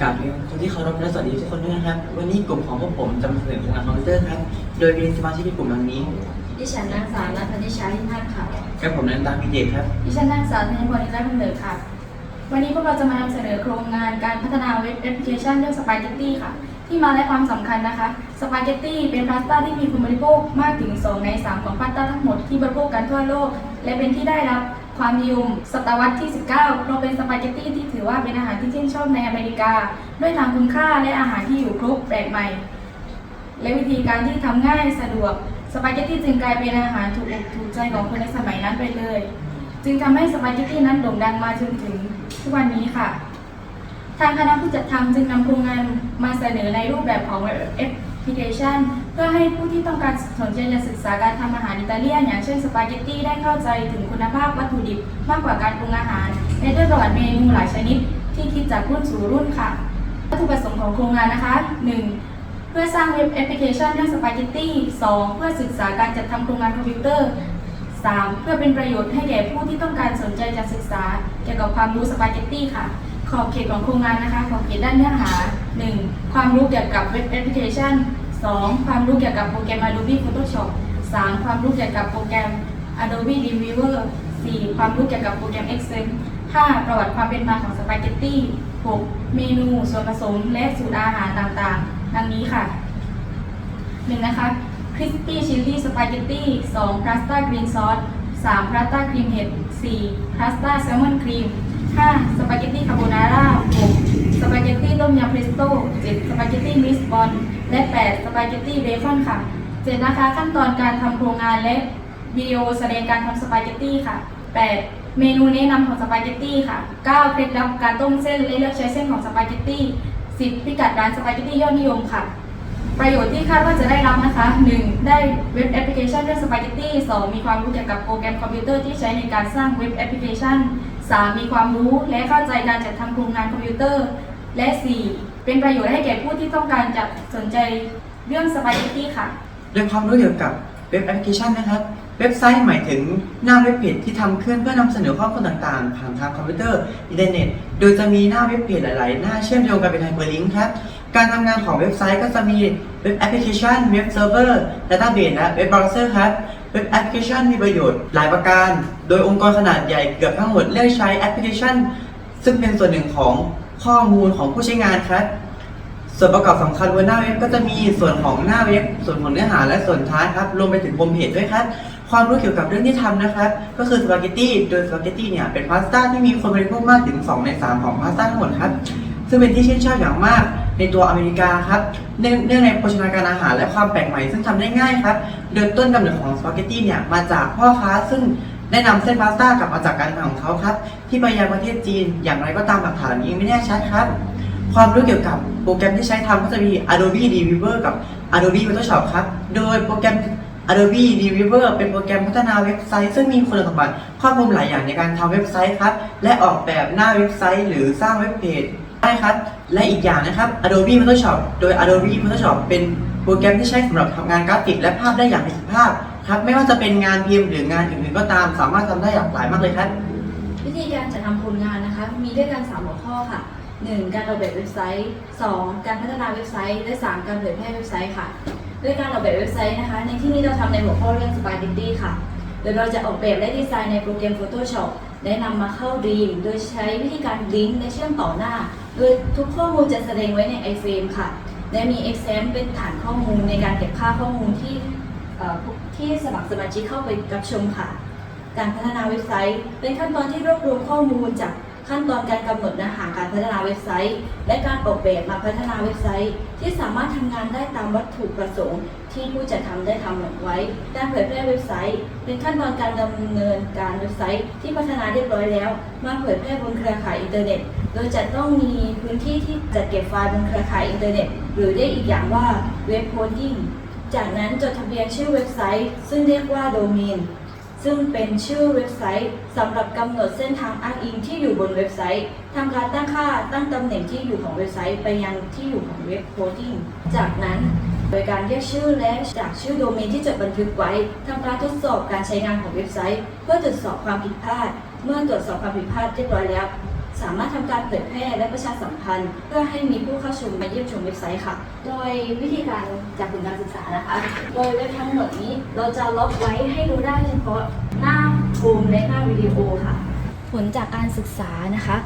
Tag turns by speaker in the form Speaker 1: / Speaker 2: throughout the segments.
Speaker 1: กราบเรียนคนที่เคารพและสวัสดีทุกคนด้วยนะครับ วันนี้กลุ่มของพวกผมจะมาเสนอโครงงานคอมพิวเตอร์ครับ โดยมีสมาชิกในกลุ่มดังนี้
Speaker 2: ดิฉันนางสาวนัทธนิชาทิพัฒน์ค่ะ
Speaker 1: ครับผมนันตามีเดชครับ
Speaker 2: ดิฉันนางสาวธนพรนิรัตน์กำเนิดค่ะ วันนี้พวกเราจะมานำเสนอโครงงานการพัฒนาเว็บแอปพลิเคชันเรื่องสปาเกตตี้ค่ะ ที่มาและความสำคัญนะคะ สปาเกตตี้เป็นพาสต้าที่มีคุณบริโภคมากถึง 2 ใน 3 ของพาสต้าทั้งหมดที่บริโภคกันทั่วโลก และเป็นที่ได้รับ ความนิยมศตวรรษที่ 19เพราเป็นสปาเกตตี้ที่ถือว่าเป็นอาหารที่ชื่นชอบในอเมริกา ด้วยทางคุณค่าและอาหารที่อยู่ครบแปลกใหม่ และวิธีการที่ทำง่ายสะดวกสปาเกตตี้จึงกลายเป็นอาหารถูกอกถูกใจของคนในสมัยนั้นไปเลย จึงทำให้สปาเกตตี้นั้นโด่งดังมาจนถึงทุกวันนี้ค่ะ ทางคณะผู้จัดทำจึงนำโครงงานมาเสนอในรูปแบบของแอปพลิเคชัน เพื่อให้ผู้ที่ต้องการสนใจจะศึกษาการทำอาหารอิตาเลียน อย่างเช่นสปาเกตตี้ได้เข้าใจถึงคุณภาพวัตถุดิบมากกว่าการปรุงอาหารและด้วยประวัติเมนูหลายชนิด ที่คิดจากรุ่นสู่รุ่นค่ะ วัตถุประสงค์ของโครงงานนะคะ 1. เพื่อสร้างเว็บแอปพลิเคชันเรื่องสปาเกตตี้ 2. เพื่อศึกษาการจัดทำโครงงานคอมพิวเตอร์ 3. เพื่อเป็นประโยชน์ให้แก่ผู้ที่ต้องการสนใจจะศึกษา เกี่ยวกับความรู้สปาเกตตี้ค่ะขอบเขตของโครงงานนะคะขอบเขตด้านเนื้อหา 1. ความรู้เกี่ยวกับเว็บแอปพลิเคชัน 2. ความรู้เกี่ยวกับโปรแกรม Adobe Photoshop 3. ความรู้เกี่ยวกับโปรแกรม Adobe Reader 4. ความรู้เกี่ยวกับโปรแกรม Excel 5. ประวัติความเป็นมาของสปาเกตตี้ 6. เมนูส่วนผสมและสูตรอาหารต่างๆ ดังนี้ค่ะ 1. นะคะ Crispy Chili Spaghetti 2. Pasta Green Sauce 3. Pasta Cream Head 4. Pasta Salmon Cream 5. สปาเกตตี้คาโบนาร่า 6. สปาเกตตี้ต้มยำเพรสโต้ 7. สปาเกตตี้มิสบอล และ 8. สปาเกตตี้เบคอนค่ะ 7. นะคะขั้นตอนการทำโครงงานและวิดีโอแสดงการทำสปาเกตตี้ค่ะ 8. เมนูแนะนำของสปาเกตตี้ค่ะ 9. เคล็ดลับการต้มเส้นและเลือกใช้เส้นของสปาเกตตี้ 10. พิกัดร้านสปาเกตตี้ยอดนิยมค่ะ ประโยชน์ที่คาดว่าจะได้รับนะคะ 1. ได้เว็บแอปพลิเคชันเรื่องสปาเกตตี้ 2. มีความรู้เกี่ยวกับโปรแกรมคอมพิวเตอร์ที่ใช้ในการสร้างเว็บแอปพลิเคชัน 3. มีความรู้และเข้าใจการจัดทำโครงงานคอมพิวเตอร์ และ 4. เป็นประโยชน์ให้แก่ผู้ที่ต้องการจะสนใจเรื่องสปาเกตตี้ค่ะ
Speaker 1: เรื่องความรู้เกี่ยวกับเว็บแอปพลิเคชันนะครับ เว็บไซต์หมายถึงหน้าเว็บเพจที่ทำขึ้นเพื่อนำเสนอข้อมูลต่างๆ ผ่านทางคอมพิวเตอร์อินเทอร์เน็ต โดยจะมีหน้าเว็บเพจหลาย ๆ หน้าเชื่อมโยงกันเป็นไฮเปอร์ลิงก์ครับ การทำงานของเว็บไซต์ก็จะมีเว็บแอปพลิเคชัน เว็บเซิร์ฟเวอร์ดัตต้าเบสและเว็บเบราว์เซอร์ครับเว็บแอปพลิเคชันมีประโยชน์หลายประการ โดยองค์กรขนาดใหญ่เกือบทั้งหมดเลือกใช้แอปพลิเคชัน ซึ่งเป็นส่วนหนึ่งของ ข้อมูลของผู้ใช้งานครับ ส่วนประกอบสำคัญบนหน้าเว็บก็จะมีส่วนของหน้าเว็บ ส่วนของเนื้อหาและส่วนท้ายครับ รวมไปถึงโฮมเพจด้วยครับ ความรู้เกี่ยวกับเรื่องที่ทำนะครับ ก็คือสปาเกตตี้ โดยสปาเกตตี้เนี่ยเป็นพาสต้าที่มีคนบริโภคมากถึง 2 ใน 3 ของพาสต้าทั้งหมดครับ ซึ่งเป็นที่ชื่นชอบอย่างมากในตัวอเมริกาครับ เนื่องในโภชนาการอาหารและความแปลกใหม่ซึ่งทำได้ง่ายครับโดยต้นกำเนิดของสปาเกตตี้เนี่ยมาจากพ่อค้าซึ่ง ได้นำเส้นพาสต้ากลับมาจากการทำของเขาครับ ที่ไปยังประเทศจีนอย่างไรก็ตามหลักฐานนี้ไม่แน่ชัดครับ ความรู้เกี่ยวกับโปรแกรมที่ใช้ทำก็จะมี Adobe Reader กับ Adobe Photoshop ครับ โดยโปรแกรม Adobe Reader เป็นโปรแกรมพัฒนาเว็บไซต์ ซึ่งมีคุณสมบัติครอบคลุมหลายอย่างในการทำเว็บไซต์ครับ และออกแบบหน้าเว็บไซต์ หรือสร้างเว็บเพจได้ครับ และอีกอย่างนะครับ Adobe Photoshop โดย Adobe Photoshop เป็นโปรแกรมที่ใช้สำหรับทำงานกราฟิกและภาพได้อย่างประสิทธิภาพ ครับไม่ว่าจะเป็นงานพิมพ์หรืองานอื่นๆก็ตามสามารถทำได้หลากหลายมากเลยครับ
Speaker 2: วิธีการจัดทำผลงานนะคะ มีด้วยกัน 3 หัวข้อค่ะ 1. การออกแบบเว็บไซต์ 2. การพัฒนาเว็บไซต์ และ 3. การเผยแพร่เว็บไซต์ค่ะ ด้วยการออกแบบเว็บไซต์นะคะ ในที่นี้เราทำในหัวข้อเรื่อง Spaghetti ค่ะ โดยเราจะออกแบบและดีไซน์ในโปรแกรม Photoshop และนำมาเข้า Dream โดยใช้วิธีการลิงก์และเชื่อมต่อหน้า โดยทุกข้อมูลจะแสดงไว้ใน iframe ค่ะ และมี Excel เป็นฐานข้อมูลในการเก็บค่าข้อมูลที่ ที่สมัครสมาชิกเข้าไปรับชมค่ะ การพัฒนาเว็บไซต์ เป็นขั้นตอนที่รวบรวมข้อมูลจากขั้นตอนการกำหนดเนื้อหาการพัฒนาเว็บไซต์ และการออกแบบมาพัฒนาเว็บไซต์ ที่สามารถทำงานได้ตามวัตถุประสงค์ ที่ผู้จัดทำได้ทำไว้การเผยแพร่เว็บไซต์ เป็นขั้นตอนการดำเนินการเว็บไซต์ที่พัฒนาเรียบร้อยแล้ว มาเผยแพร่บนเครือข่ายอินเทอร์เน็ต โดยจะต้องมีพื้นที่ที่จัดเก็บไฟล์บนเครือข่ายอินเทอร์เน็ต หรือเรียกอีกอย่างว่าเว็บโฮดดิ้ง จากนั้นจดทะเบียนชื่อเว็บไซต์ ซึ่งเรียกว่าโดเมนซึ่งเป็นชื่อเว็บไซต์สำหรับกำหนดเส้นทางอ้างอิงที่อยู่บนเว็บไซต์ทำการตั้งค่าตั้งตำแหน่งที่อยู่ของเว็บไซต์ไปยังที่อยู่ของเว็บโฮดดิ้งจากนั้นโดยการเรียกชื่อและจากชื่อโดเมนที่จดบันทึกไว้ทำการทดสอบการใช้งานของเว็บไซต์ เพื่อตรวจสอบความผิดพลาด เมื่อตรวจสอบความผิดพลาดเรียบร้อยแล้ว
Speaker 3: สามารถทำการเผยแพร่และประชาสัมพันธ์ เพื่อให้มีผู้เข้าชมมาเยี่ยมชมเว็บไซต์ค่ะ โดยวิธีการจากผลการศึกษานะคะ โดยเว็บทั้งหมดนี้เราจะล็อกไว้ให้ดูได้เฉพาะหน้าโฮมและหน้าวิดีโอค่ะ
Speaker 4: ผลจากการศึกษานะคะ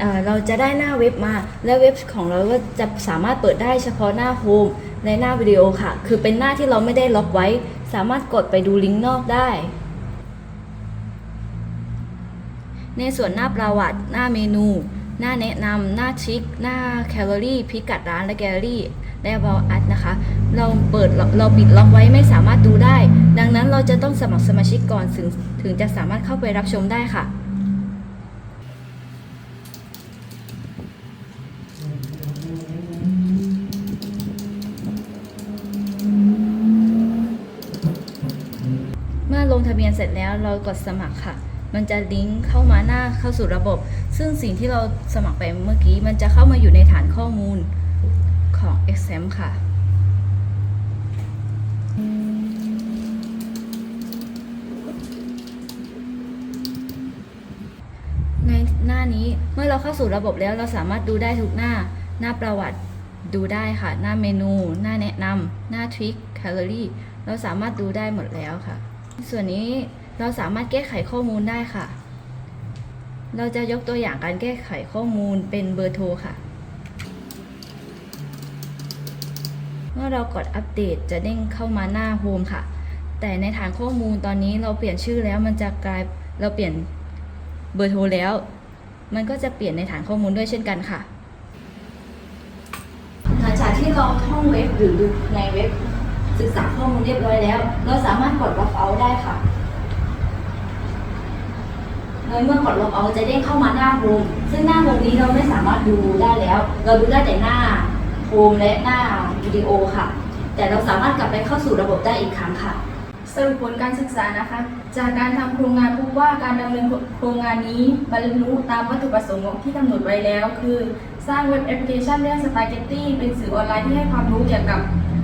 Speaker 4: เเราจะได้หน้าเว็บมา และเว็บของเราก็จะสามารถเปิดได้เฉพาะหน้าโฮมและหน้าวิดีโอค่ะ คือเป็นหน้าที่เราไม่ได้ล็อกไว้ สามารถกดไปดูลิงก์นอกได้ ในส่วนหน้าประวัติ หน้าเมนู หน้าแนะนำหน้าทริค หน้าแคลอรี่ พิกัดร้านและแกลเลอรี่และ about us นะคะ เราเปิดเราปิดล็อกไว้ไม่สามารถดูได้ ดังนั้นเราจะต้องสมัครสมาชิกก่อนถึงถึงจะสามารถเข้าไปรับชมได้ค่ะเมื่อลงทะเบียนเสร็จแล้วเรากดสมัครค่ะ มันจะลิงก์เข้ามาหน้าเข้าสู่ระบบ ซึ่งสิ่งที่เราสมัครไปเมื่อกี้ มันจะเข้ามาอยู่ในฐานข้อมูลของ Exam ค่ะในหน้านี้เมื่อเราเข้าสู่ระบบแล้วเราสามารถดูได้ทุกหน้า หน้าประวัติดูได้ค่ะ หน้าเมนู หน้าแนะนำหน้าทริคแคลอรี่เราสามารถดูได้หมดแล้วค่ะ ส่วนนี้ เราสามารถแก้ไขข้อมูลได้ค่ะ เราจะยกตัวอย่างการแก้ไขข้อมูลเป็นเบอร์โทรค่ะ เมื่อเรากดอัปเดตจะเด้งเข้ามาหน้าโฮมค่ะ แต่ในฐานข้อมูลตอนนี้เราเปลี่ยนชื่อแล้วมันจะกลายเราเปลี่ยนเบอร์โทรแล้ว มันก็จะเปลี่ยนในฐานข้อมูลด้วยเช่นกันค่ะ
Speaker 3: หลังจากที่เราท่องเว็บหรือดูในเว็บศึกษาข้อมูลเรียบร้อยแล้ว เราสามารถกด log out ได้ค่ะ โดยเมื่อกด log out จะเด้งเข้ามาหน้าโฮมซึ่งหน้าโฮมนี้เราไม่สามารถดูได้แล้ว เราดูได้แต่หน้าโฮมและหน้าวิดีโอค่ะ แต่เราสามารถกลับไปเข้าสู่ระบบได้อีกครั้งค่ะ
Speaker 2: สรุปผลการศึกษานะคะ จากการทำโครงงานพบว่าการดำเนินโครงงานนี้บรรลุตามวัตถุประสงค์ที่กำหนดไว้แล้ว คือ สร้างเว็บแอปพลิเคชันเรื่องสปาเกตตี้เป็นสื่อออนไลน์ที่ให้ความรู้เกี่ยวกับ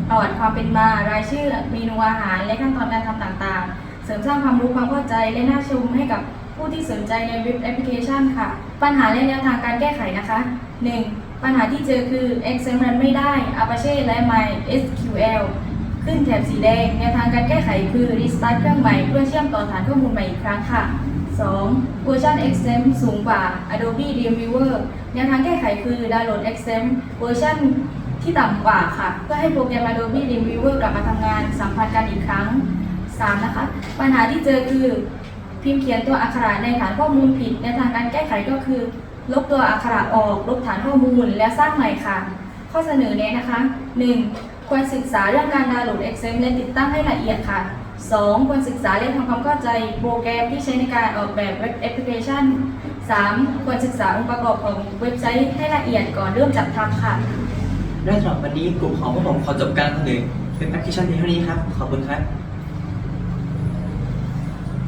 Speaker 2: ประวัติความเป็นมารายชื่อเมนูอาหาร และขั้นตอนการทำต่างๆ เสริมสร้างความรู้ความเข้าใจและน่าชมให้กับ ผู้ที่สนใจในเว็บแอปพลิเคชันค่ะ ปัญหาและแนวทางการแก้ไขนะคะ 1. ปัญหาที่เจอคือ Excel รันไม่ได้ Apache และ MySQL ขึ้นแถบสีแดง แนวทางการแก้ไขคือ Restart เครื่องใหม่เพื่อเชื่อมต่อฐานข้อมูลใหม่อีกครั้งค่ะ 2. เวอร์ชัน XAMPP สูงกว่า Adobe Dreamweaver แนวทางแก้ไขคือ Download XAMPP เวอร์ชันที่ต่ำกว่าค่ะ เพื่อให้โปรแกรม Adobe Dreamweaver กลับมาทำงานสัมพันธ์กันอีกครั้ง 3. นะคะ ปัญหาที่เจอคือ พิมพ์เขียนตัวอักขระในฐานข้อมูลผิดแนทางการแก้ไขก็คือ ลบตัวอักขระออก ลบฐานข้อมูลและสร้างใหม่ค่ะ ข้อเสนอแนะนะคะ 1. ควรศึกษาเรื่องการดาวน์โหลด Excel และติดตั้งให้ละเอียดค่ะ 2. ควรศึกษาและทำความเข้าใจโปรแกรมที่ใช้ในการออกแบบเว็บแอปพลิเคชัน 3. ควรศึกษาองค์ประกอบของเว็บไซต์ให้ละเอียดก่อนเริ่มจัดทำค่ะ
Speaker 1: และสำหรับวันนี้กลุ่มของพวกผมขอจบการเสนอเป็นแอปพลิเคชันเพียงเท่านี้ครับ ขอบคุณครับ